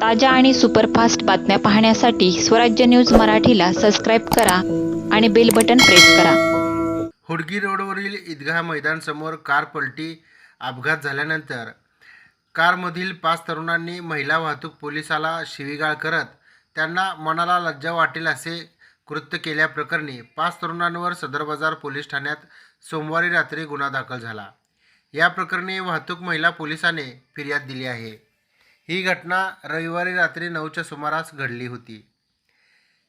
ताज्या आणि सुपरफास्ट बातम्या पाहण्यासाठी स्वराज्य न्यूज मराठीला सबस्क्राईब करा आणि बेल बटन प्रेस करा. हुडगी रोडवरील ईदगाह मैदानसमोर कार पलटी अपघात झाल्यानंतर कारमधील पाच तरुणांनी महिला वाहतूक पोलिसाला शिवीगाळ करत त्यांना मनाला लज्जा वाटेल असे कृत्य केल्याप्रकरणी पाच तरुणांवर सदर बाजार पोलीस ठाण्यात सोमवारी रात्री गुन्हा दाखल झाला. या प्रकरणी वाहतूक महिला पोलिसाने फिर्याद दिली आहे. ही घटना रविवारी रात्री नऊच्या सुमारास घडली होती.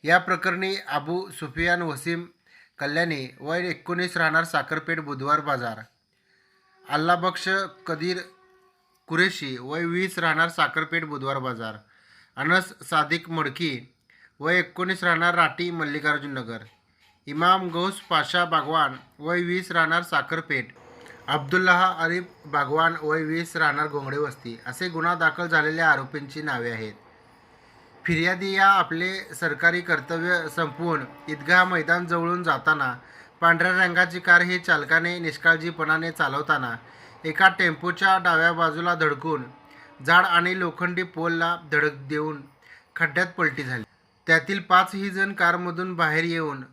या प्रकरणी अबू सुफियान वसीम कल्याणी वय एकोणीस राहणार साखरपेठ बुधवार बाजार. अल्लाबक्ष कदीर कुरेशी वय वीस राहणार साखरपेठ बुधवार बाजार. अनस सादिक मडकी वय एकोणीस राहणार राटी मल्लिकार्जुन नगर. इमाम गौस पाशा बागवान वय वीस राहणार साखरपेठ अब्दुल्लाह अरिफ बागवान वय वीस राहणार गोंगडे वस्ती असे गुन्हा दाखल झालेल्या आरोपींची नावे आहेत. फिर्यादी या आपले सरकारी कर्तव्य संपवून ईदगाह मैदान जवळून जाताना पांढऱ्या रंगाची कार ही चालकाने निष्काळजीपणाने चालवताना एका टेम्पोच्या डाव्या बाजूला धडकून झाड आणि लोखंडी पोलला धडक देऊन खड्ड्यात पलटी झाली. त्यातील पाचही जण कारमधून बाहेर येऊन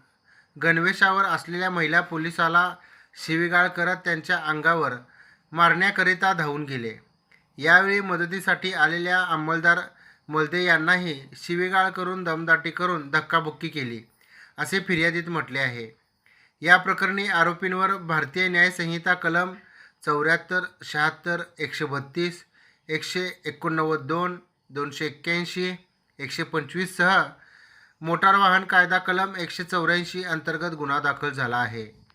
गणवेशावर असलेल्या महिला पोलिसाला शिवीगाळ करत त्यांच्या अंगावर मारण्याकरिता धावून गेले. यावेळी मदतीसाठी आलेल्या अंमलदार मलदे यांनाही शिवीगाळ करून दमदाटी करून धक्काबुक्की केली असे फिर्यादीत म्हटले आहे. या प्रकरणी आरोपींवर भारतीय न्यायसंहिता कलम चौऱ्याहत्तर शहात्तर एकशे बत्तीस एकशे एकोणनव्वद दोन दोनशे एक्क्याऐंशी एकशे पंचवीससह मोटार वाहन कायदा कलम एकशे चौऱ्याऐंशी अंतर्गत गुन्हा दाखल झाला आहे.